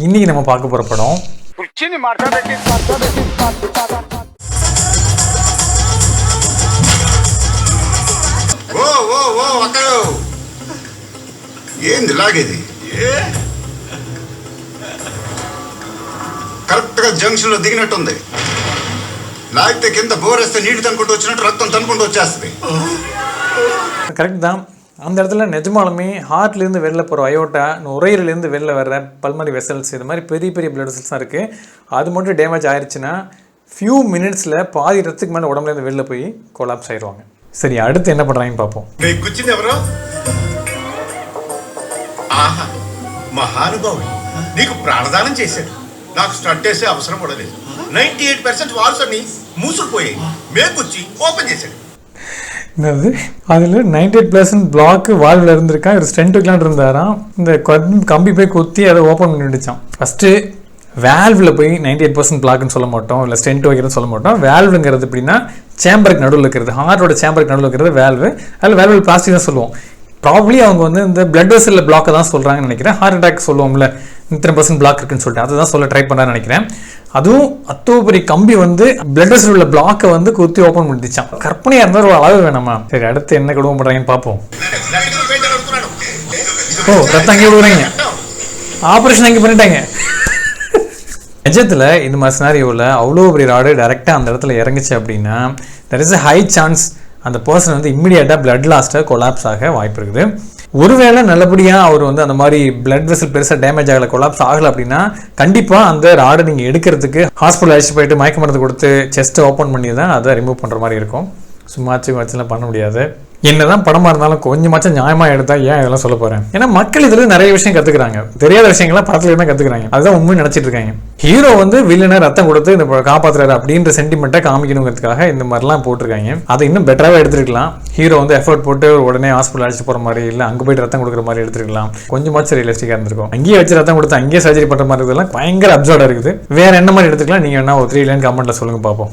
இன்னைக்கு நம்ம பார்க்க போகிற படம். ఏంది లాగేది కరెక్ట్గా జంక్షన్లో దిగినట్టుంది లాగితే కింద బోరేస్తే నీటి తనుకుంటూ వచ్చినట్టు రక్తం తనుకుంటూ వచ్చేస్తుంది కరెక్ట్ దా அந்த இடத்துல நிஜமாலுமே ஹார்ட்லேருந்து வெளில போகிற அயோட்டா நுரையீரலேருந்து வெளில வர்ற பல்மரி வெசல்ஸ் இது மாதிரி பெரிய பெரிய பிளட் வெசல்ஸ் தான் இருக்குது அது மட்டும் டேமேஜ் ஆயிடுச்சுன்னா ஃபியூ மினிட்ஸில் பாதி ரத்துக்கு மேலே உடம்புலேருந்து வெளில போய் கொலாப்ஸ் ஆயிடுவாங்க சரி அடுத்து என்ன பண்ணுறாங்கன்னு பார்ப்போம் నీకు కూర్చుంది ఎవరు ఆహా మహానుభావుడు నీకు ప్రాణదానం చేశాడు నాకు స్టంట్ వేసే అవసరం కూడా లేదు నైన్టీ ఎయిట్ పర్సెంట్ వాల్స్ అన్ని మూసుకుపోయాయి మేకొచ్చి ఓపెన్ చేశాడు என்னது? அதில் நைன்டி எயிட் பர்சன்ட் பிளாக்கு வால்வில் இருந்திருக்கா? ஒரு ஸ்டென்ட்டுக்கெலாம் இருந்தாராம். இந்த கம்பி போய் குத்தி அதை ஓப்பன் பண்ணிடுச்சான் ஃபஸ்ட்டு வேல்வில் போய் நைன்டி எயிட் பர்சன்ட் பிளாக்னு சொல்ல மாட்டோம் இல்லை ஸ்டென்ட் வைக்கிறதுன்னு சொல்ல மாட்டோம். வேல்வுங்கிறது எப்படின்னா சேம்பருக்கு நடுவில் இருக்கிறது. ஹார்ட்டோட சேம்பருக்கு நடுவில் இருக்கிறது வேல்வு அதில் வேல்வு பிளாஸ்டிக் தான் சொல்லுவோம். ப்ராப்ளி அவங்க வந்து இந்த பிளட் வெசலில் பிளாக்கை தான் சொல்கிறாங்கன்னு நினைக்கிறேன். ஹார்ட் அட்டாக் சொல்லுவோம்ல. இத்தனை பர்சன்ட் பிளாக் இருக்குன்னு சொல்லிட்டு. அதை தான் சொல்ல ட்ரை பண்ணான்னு நினைக்கிறேன். அதுவும் அத்தோபரி கம்பி வந்து பிளட்டர்ஸில் உள்ள பிளாக்கை வந்து குத்தி ஓப்பன் பண்ணிச்சான் கற்பனையாக இருந்தால் ஒரு அளவு வேணாமா? சரி அடுத்து என்ன கொடுமை பண்ணுறாங்கன்னு பார்ப்போம். ஓ ரத்தம் அங்கே விடுறாங்க ஆப்ரேஷன் அங்கே பண்ணிட்டாங்க. நிஜத்தில் இந்த மாதிரி சினாரியோவில் அவ்வளோ பெரிய ராடு டேரெக்டாக அந்த இடத்துல இறங்குச்சு அப்படின்னா there is a high chance அந்த பர்சன் வந்து இம்மிடியேட்டாக பிளட் லாஸ்ட்டை கொலாப்ஸ் ஆக வாய்ப்பு இருக்குது. ஒருவேளை நல்லபடியாக அவர் வந்து அந்த மாதிரி பிளட் வெசல் பெருசாக டேமேஜ் ஆகலை கொலாப்ஸ் ஆகலை அப்படின்னா கண்டிப்பாக அந்த ராடை நீங்கள் எடுக்கிறதுக்கு ஹாஸ்பிட்டல் அழைச்சிட்டு போயிட்டு மயக்க மருந்து கொடுத்து செஸ்ட்டை ஓப்பன் பண்ணி தான் அதை ரிமூவ் பண்ணுற மாதிரி இருக்கும். சும்மாச்சு வச்சுலாம் பண்ண முடியாது. என்னதான் படமா இருந்தாலும் கொஞ்சமாச்சும் நியாயமா எடுத்தா ஏன் இதெல்லாம் சொல்ல போறேன்? ஏன்னா மக்கள் இதுல நிறைய விஷயம் கத்துக்கிறாங்க. தெரியாத விஷயங்கள்லாம் படத்துல இருந்தால் கத்துக்கிறாங்க. அதுதான் உண்மை நினைச்சிட்டு இருக்காங்க. ஹீரோ வந்து வில்லனை ரத்தம் கொடுத்து இந்த ப- காப்பாத்துறாரு அப்படின்ற சென்டிமெண்ட்டை காமிக்கணுங்கிறதுக்காக இந்த மாதிரிலாம் போட்டிருக்காங்க. அதை இன்னும் பெட்டராகவே எடுத்துருக்கலாம். ஹீரோ வந்து எஃபர்ட் போட்டு உடனே ஹாஸ்பிட்டல் அழைச்சிட்டு போற மாதிரி இல்லை அங்கே போயிட்டு ரத்தம் கொடுக்குற மாதிரி எடுத்துருக்கலாம். கொஞ்சமாச்சும் ரியலிஸ்டிக்காக இருந்திருக்கும். அங்கேயே வச்சு ரத்தம் கொடுத்து அங்கேயே சர்ஜரி பண்ற மாதிரி இதெல்லாம் பயங்கர அப்சர்டாக இருக்குது. வேற என்ன மாதிரி எடுத்துக்கலாம்? நீங்க வேணா ஒரு த்ரீ லைன் கமெண்ட்ல சொல்லுங்க பார்ப்போம்.